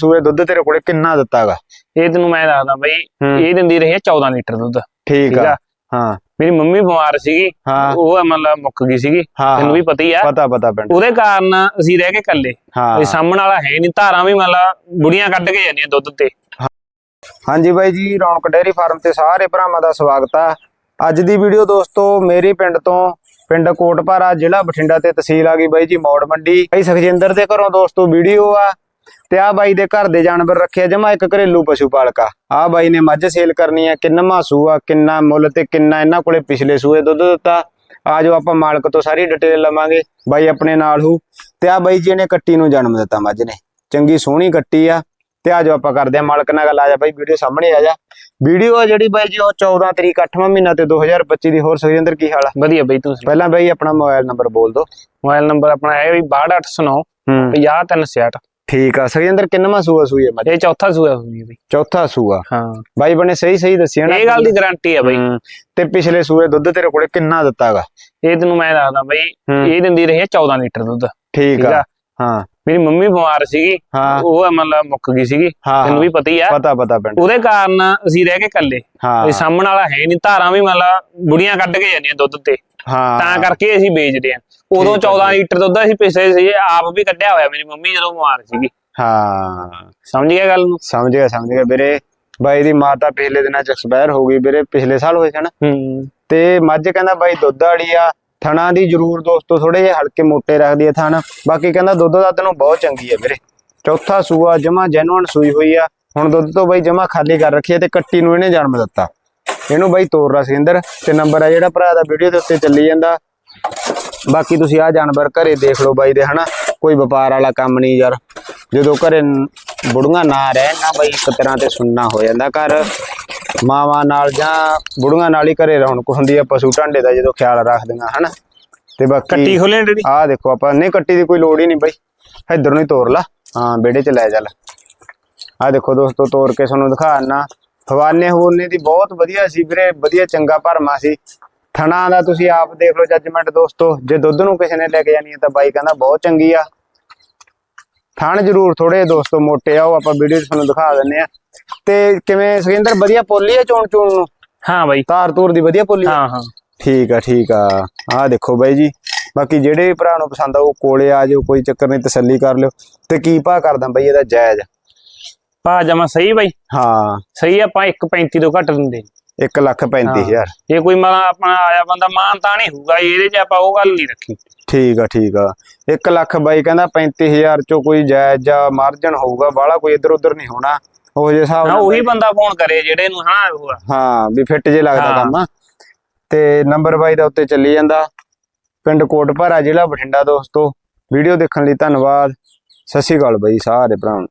ਸੂਏ ਦੁੱਧ ਤੇਰੇ ਕੋਲੇ ਕਿੰਨਾ ਦਿੱਤਾਗਾ? ਇਹ ਤੈਨੂੰ ਮੈਂ ਦੱਸਦਾ ਬਈ ਇਹ ਦਿੰਦੀ ਰਹੀ ਹੈ 14 ਲੀਟਰ ਦੁੱਧ। ਠੀਕ ਆ। ਆ? ਹਾਂ। ਮੇਰੀ ਮੰਮੀ ਬਿਮਾਰ ਸੀਗੀ ਹਾਂ। ਉਹ ਮਤਲਬ ਮੁੱਕ ਗਈ ਸੀਗੀ। ਹਾਂ ਤੈਨੂੰ ਵੀ ਪਤਾ ਹੀ ਆ। ਪਤਾ ਪਤਾ ਪਿੰਡ। ਉਹਦੇ ਕਾਰਨ ਅਸੀਂ ਰਹਿ ਕੇ ਇਕੱਲੇ। ਹਾਂ। ਇਹ ਸਾਹਮਣ ਵਾਲਾ ਹੈ ਨਹੀਂ ਧਾਰਾਂ ਵੀ ਮਤਲਬ ਬੁੜੀਆਂ ਕੱਢ ਕੇ ਜਾਂਦੀਆਂ ਦੁੱਧ ਤੇ। ਹਾਂਜੀ ਬਾਈ ਜੀ ਰੌਣਕ ਡੇਅਰੀ ਫਾਰਮ ਤੇ ਸਾਰੇ ਭਰਾਵਾਂ ਦਾ ਸਵਾਗਤ ਆ। ਅੱਜ ਦੀ ਵੀਡੀਓ ਦੋਸਤੋ ਮੇਰੇ ਪਿੰਡ ਤੋਂ ਪਿੰਡ ਕੋਟਪਾਰਾ ਜ਼ਿਲ੍ਹਾ ਬਠਿੰਡਾ ਤੇ ਤਹਿਸੀਲ ਆ ਗਈ ਬਾਈ ਜੀ ਮੌੜ ਮੰਡੀ। ਬਾਈ ਸੁਖਜਿੰਦਰ ਦੇ ਘਰੋਂ ਦੋਸਤੋ ਵੀਡੀਓ ਆ। ਤੇ ਆ ਬਾਈ ਦੇ ਘਰ ਦੇ ਜਾਨਵਰ ਰੱਖਿਆ ਜਮਾ ਇੱਕ ਘਰੇਲੂ ਪਸ਼ੂ ਪਾਲਕਾ। ਆ ਬਾਈ ਨੇ ਮੱਝ ਸੇਲ ਕਰਨੀ ਆ ਕਿੰਨਾ ਸੂਆ ਕਿੰਨਾ ਮੁੱਲ ਤੇ ਕਿੰਨਾ ਇਹਨਾਂ ਕੋਲੇ ਪਿਛਲੇ ਸੂਏ ਦੁੱਧ ਦਿੱਤਾ। ਆ ਜੋ ਆਪਾਂ ਮਾਲਕ ਤੋਂ ਸਾਰੀ ਡਿਟੇਲ ਲਵਾਂਗੇ ਬਾਈ ਆਪਣੇ ਨਾਲ ਹੂ। ਤੇ ਆ ਬਾਈ ਜੀ ਨੇ ਕੱਟੀ ਨੂੰ ਜਨਮ ਦਿੱਤਾ ਮੱਝ ਨੇ। ਚੰਗੀ ਸੋਹਣੀ ਕੱਟੀ ਆ। ਤੇ ਆ ਜੋ ਆਪਾਂ ਕਰਦੇ ਆ ਮਾਲਕ ਨਾਲ ਗੱਲ ਆ ਜਾ ਬਾਈ ਵੀਡੀਓ ਸਾਹਮਣੇ ਆ ਜਾ। ਵੀਡੀਓ ਆ ਜਿਹੜੀ ਬਾਈ ਜੀ ਉਹ 14 ਤਰੀਕ 8ਵਾਂ ਮਹੀਨਾ ਤੇ 2025 ਦੀ। ਹੋਰ ਸੁਖਜਿੰਦਰ ਕੀ ਹਾਲ ਆ? ਵਧੀਆ ਬਈ ਤੁਸੀਂ ਪਹਿਲਾਂ ਬਾਈ ਆਪਣਾ ਮੋਬਾਈਲ ਨੰਬਰ ਬੋਲ ਦਿਓ। ਮੋਬਾਈਲ ਨੰਬਰ ਆਪਣਾ ਹੈ ਵੀ 6289 ਹੂੰ। 50366 ਠੀਕ ਆ ਸੁਖਜਿੰਦਰ ਕਿੰਨਵਾਂ ਸੂਆ ਸੂਈ ਹੈ ਮੱਝ ਇਹ ਚੌਥਾ ਸੂਆ ਹੋਈ ਹੈ ਬਈ। ਚੌਥਾ ਸੂਆ। ਹਾਂ। ਬਾਈ ਬਣੇ ਸਹੀ ਸਹੀ ਦੱਸਿਆ ਨਾ ਇਹ ਗੱਲ ਦੀ ਗਾਰੰਟੀ ਹੈ ਬਈ। ਹੂੰ। ਤੇ ਪਿਛਲੇ ਸੂਏ ਦੁੱਧ ਤੇਰੇ ਕੋਲੇ ਕਿੰਨਾ ਦਿੱਤਾਗਾ ਇਹ ਤੈਨੂੰ ਮੈਂ ਦੱਸਦਾ ਬਈ ਹੂੰ। ਇਹ ਦਿੰਦੀ ਰਹੀ ਹੈ 14 ਲੀਟਰ ਦੁੱਧ। ਠੀਕ ਠੀਕ ਆ ਆ? ਹਾਂ। ਮੇਰੀ ਮੰਮੀ ਬਿਮਾਰ ਸੀਗੀ। ਹਾਂ। ਉਹ ਮਤਲਬ ਮੁੱਕ ਗਈ ਸੀਗੀ। ਹਾਂ ਤੈਨੂੰ ਵੀ ਪਤਾ ਹੀ ਆ। ਪਤਾ ਪਤਾ ਪਿੰਡ। ਉਹਦੇ ਕਾਰਨ ਅਸੀਂ ਰਹਿ ਕੇ ਇਕੱਲੇ। ਹਾਂ। ਇਹ ਸਾਹਮਣ ਵਾਲਾ ਹੈ ਨਹੀਂ ਧਾਰਾਂ ਵੀ ਮਤਲਬ ਬੁੜੀਆਂ ਕੱਢ ਕੇ ਜਾਂਦੀਆਂ ਦੁੱਧ ਤੇ। ਹਾਂ। ਤਾਂ ਕਰਕੇ ਅਸੀਂ ਵੇਚਦੇ ਆ ਉਦੋਂ ਠੀਕ ਆ 14 ਲੀਟਰ ਦੁੱਧ ਅਸੀਂ ਪਿਛਲੇ ਸੀ ਆਪ ਵੀ ਕੱਢਿਆ ਹੋਇਆ ਮੇਰੀ ਮੰਮੀ ਜਦੋਂ ਬਿਮਾਰ ਸੀਗੀ। ਹਾਂ। ਸਮਝ ਗਿਆ ਗੱਲ ਨੂੰ? ਸਮਝ ਗਿਆ ਸਮਝ ਗਿਆ। ਵੀਰੇ ਬਾਈ ਦੀ ਮਾਤਾ ਪਿਛਲੇ ਦਿਨਾਂ ਚ ਐਕਸਪਾਇਰ ਹੋ ਗਈ ਵੀਰੇ ਪਿਛਲੇ ਸਾਲ ਹੋਏ ਸਨ ਹੂੰ। ਤੇ ਮੱਝ ਕਹਿੰਦਾ ਬਾਈ ਦੁੱਧ ਵਾਲੀ ਆ ਥਣਾ ਦੀ ਜ਼ਰੂਰ ਦੋਸਤੋ ਥੋੜੇ ਜਿਹੇ ਹਲਕੇ ਮੋਟੇ ਰੱਖਦੀ ਹੈ ਥਣ। ਬਾਕੀ ਕਹਿੰਦਾ ਦੁੱਧ ਦਾ ਨੂੰ ਬਹੁਤ ਚੰਗੀ ਆ ਵੀਰੇ। ਚੌਥਾ ਸੂਆ ਜਮਾ ਜੈਨੂਨ ਸੂਈ ਹੋਈ ਆ। ਹੁਣ ਦੁੱਧ ਤੋਂ ਬਾਈ ਜਮਾ ਖਾਲੀ ਕਰ ਰੱਖੀ ਆ ਤੇ ਕੱਟੀ ਨੂੰ ਇਹਨੇ ਜਨਮ ਦਿੱਤਾ। ਇਹਨੂੰ ਬਈ ਤੋਰ ਰਸਿੰਦਰ ਤੇ ਨੰਬਰ ਆ ਜਿਹੜਾ ਭਰਾ ਦਾ ਵੀਡੀਓ ਦੇ ਉੱਤੇ ਚੱਲੀ ਜਾਂਦਾ। ਬਾਕੀ ਤੁਸੀਂ ਆ ਜਾਨਵਰ ਘਰੇ ਦੇਖ ਲਓ ਬਾਈ ਦੇ, ਹਨਾ? ਕੋਈ ਵਪਾਰ ਵਾਲਾ ਕੰਮ ਨਹੀਂ ਯਾਰ। ਜਦੋਂ ਘਰੇ ਨ- ਬੁੜੀਆਂ ਨਾ ਰਹਿਣ ਨਾ ਬਈ ਇੱਕ ਤਰ੍ਹਾਂ ਤੇ ਸੁਣਨਾ ਹੋ ਜਾਂਦਾ ਘਰ। ਮਾਵਾਂ ਨਾਲ ਜਾਂ ਬੁੜੀਆਂ ਨਾਲ ਹੀ ਘਰੇ ਰੌਣਕ ਹੁੰਦੀ ਆ ਪਸ਼ੂ ਢਾਂਡੇ ਦਾ ਜਦੋਂ ਖਿਆਲ ਰੱਖਦੀਆਂ ਹਨਾ? ਤੇ ਕੱਟੀ ਬਾਕੀ ਖੋਲੇ ਡੜੀ ਆਹ ਦੇਖੋ ਆਪਾਂ ਨਹੀਂ ਕੱਟੀ ਦੀ ਕੋਈ ਲੋੜ ਹੀ ਨਹੀਂ ਬਾਈ। ਇੱਧਰ ਨੂੰ ਹੀ ਤੋਰ ਲਾ। ਹਾਂ ਵਿਹੜੇ 'ਚ ਲੈ ਚੱਲ। ਆਹ ਦੇਖੋ ਦੋਸਤੋ ਤੋਰ ਕੇ ਤੁਹਾਨੂੰ ਦਿਖਾਣਾ ਫਵਾਨੇ ਹੋਲਨੇ ਦੀ ਬਹੁਤ ਵਧੀਆ ਸੀ ਵੀਰੇ ਵਧੀਆ ਚੰਗਾ ਭਰਮਾ ਸੀ। ਥਣਾ ਦਾ ਤੁਸੀਂ ਆਪ ਦੇਖ ਲਓ ਜੱਜਮੈਂਟ ਦੋਸਤੋ। ਜੇ ਦੁੱਧ ਨੂੰ ਕਿਸੇ ਨੇ ਲੈ ਕੇ ਜਾਣੀ ਹੈ ਤਾਂ ਬਾਈ ਕਹਿੰਦਾ ਬਹੁਤ ਚੰਗੀ ਆ। ਥਣ ਜ਼ਰੂਰ ਥੋੜੇ ਦੋਸਤੋ ਮੋਟੇ ਆ ਉਹ ਆਪਾਂ ਵੀਡੀਓ 'ਚ ਤੁਹਾਨੂੰ ਦਿਖਾ ਦਿੰਨੇ ਆ। ਤੇ ਕਿਵੇਂ ਸੁਖਿੰਦਰ ਵਧੀਆ ਪੋਲੀ ਆ ਚੋਣ ਚੋਣ ਨੂੰ? ਹਾਂ ਬਾਈ। ਤਾਰ ਤੂਰ ਦੀ ਵਧੀਆ ਪੋਲੀ ਹਾਂ ਹਾਂ। ਠੀਕ ਆ ਠੀਕ ਆ। ਆਹ ਦੇਖੋ ਬਾਈ ਜੀ ਬਾਕੀ ਜਿਹੜੇ ਵੀ ਭਰਾ ਨੂੰ ਪਸੰਦ ਆ ਉਹ ਕੋਲੇ ਆ ਜਾਓ ਕੋਈ ਚੱਕਰ ਨਹੀਂ ਤਸੱਲੀ ਕਰ ਲਿਓ। ਤੇ ਕੀ ਭਾਅ ਕਰਦਾ ਬਾਈ ਇਹਦਾ ਜਾਇਜ਼? ਪਾ ਜਮਾ ਸਹੀ ਬਾਈ। ਹਾਂ। ਸਹੀ ਆਪਾਂ 1.35 ਤੋਂ ਘੱਟ ਦਿੰਦੇ। 1 ਲੱਖ 35000 ਜੇ ਕੋਈ ਮਤਲਬ ਆਪਣਾ ਆਇਆ ਬੰਦਾ ਮਾਨ ਤਾਂ ਨਹੀਂ ਹੋਊਗਾ ਇਹਦੇ 'ਚ ਆਪਾਂ ਉਹ ਗੱਲ ਨਹੀਂ ਰੱਖੀ। ਠੀਕ ਆ ਠੀਕ ਆ। 1 ਲੱਖ ਬਾਈ ਕਹਿੰਦਾ 35000 ਚੋਂ ਕੋਈ ਜਾਇਜ਼ ਜਾਂ ਮਾਰਜਨ ਹੋਊਗਾ ਬਾਹਲਾ ਕੋਈ ਇੱਧਰ ਉੱਧਰ ਨਹੀਂ ਹੋਣਾ। ਉਹ ਜੇ ਹਿਸਾਬ ਹਾਂ ਨਾਲ ਉਹੀ ਬੰਦਾ ਫੋਨ ਕਰੇ ਜਿਹੜੇ ਨੂੰ ਹਾਂ ਹੋਊਗਾ ਹਾਂ ਵੀ ਫਿੱਟ ਜੇ ਲੱਗਦਾ। ਕੰਮ। ਤੇ ਨੰਬਰ ਬਾਈ ਦਾ ਉੱਤੇ ਚੱਲੀ ਜਾਂਦਾ। ਪਿੰਡ ਕੋਟਪਾਰਾ ਜ਼ਿਲ੍ਹਾ ਬਠਿੰਡਾ ਦੋਸਤੋ। ਵੀਡੀਓ ਦੇਖਣ ਲਈ ਧੰਨਵਾਦ। ਸਤਿ ਸ਼੍ਰੀ ਅਕਾਲ ਬਾਈ ਸਾਰੇ ਭਰਾਵਾਂ